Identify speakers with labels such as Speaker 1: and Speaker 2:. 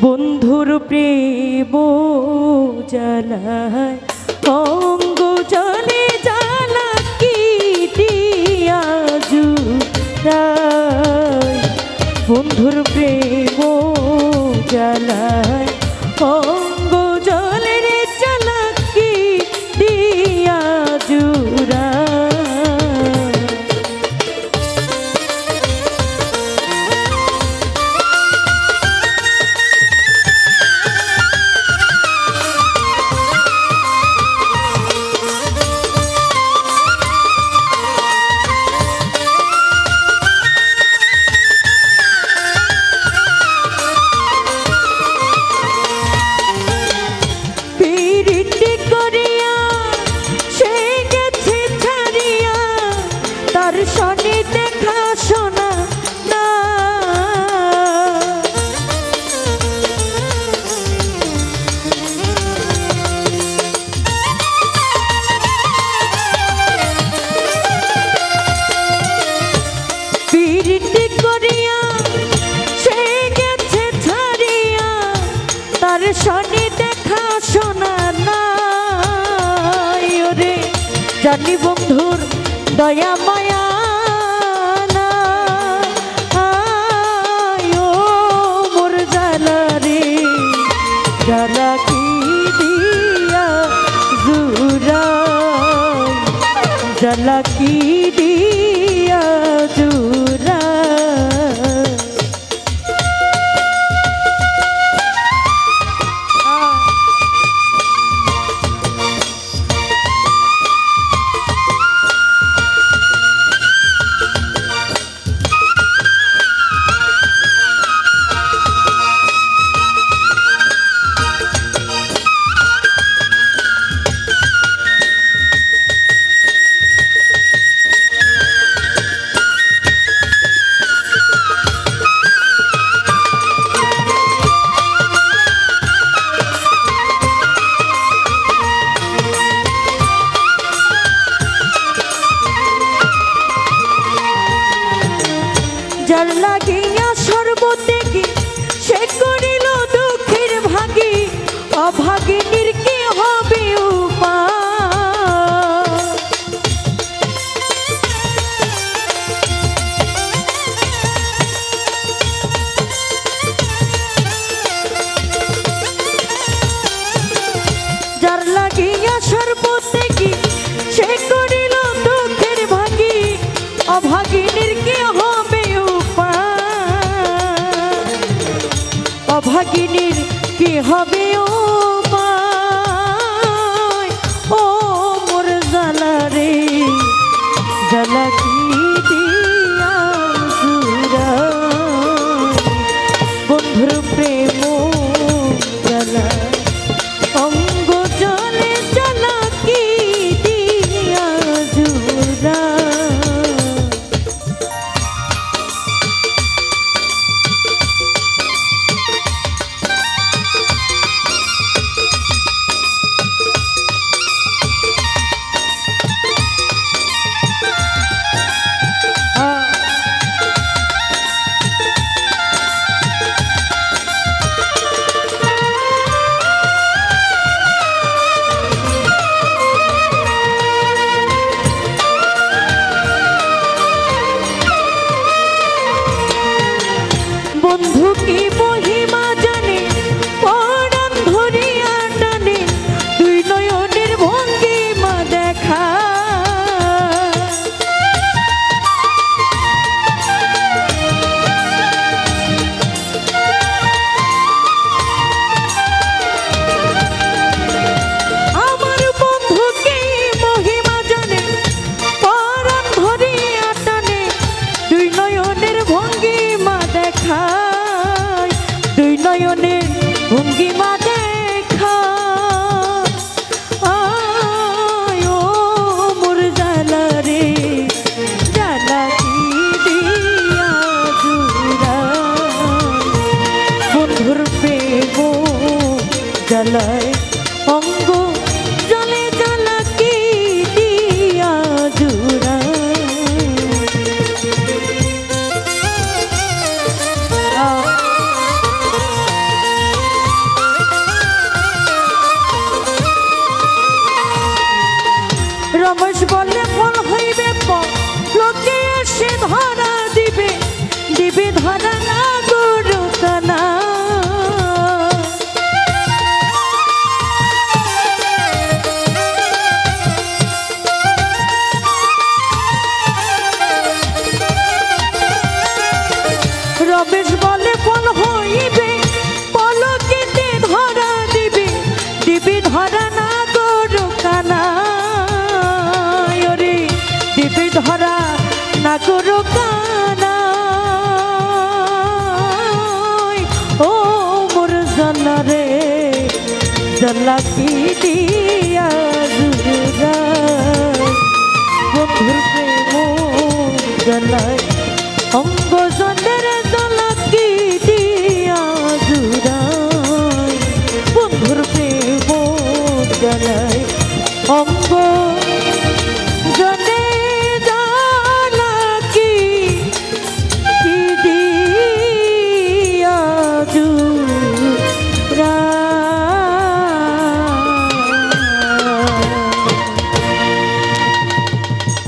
Speaker 1: বন্ধুর প্রেম জ্বালায় অঙ্গ জলে জ্বালা কি দিয়াজু বন্ধুর প্রেম জ্বালায় অঙ্গ দয়া মায়া জালা কি দিয়া জুরা জালা কি যার লাগিয়া সর্বত্যাগী সে করে ভগিনীর কি হবে? নয়নের ভঙ্গিমা দেখা। আয়ো মোর জালা রে জালা কি দিয়া জুরা বন্ধুর প্রেম জালায় অঙ্গ বলে ফল জালা কি দিয়া জুড়া বন্ধুর প্রেম জলায় অঙ্গ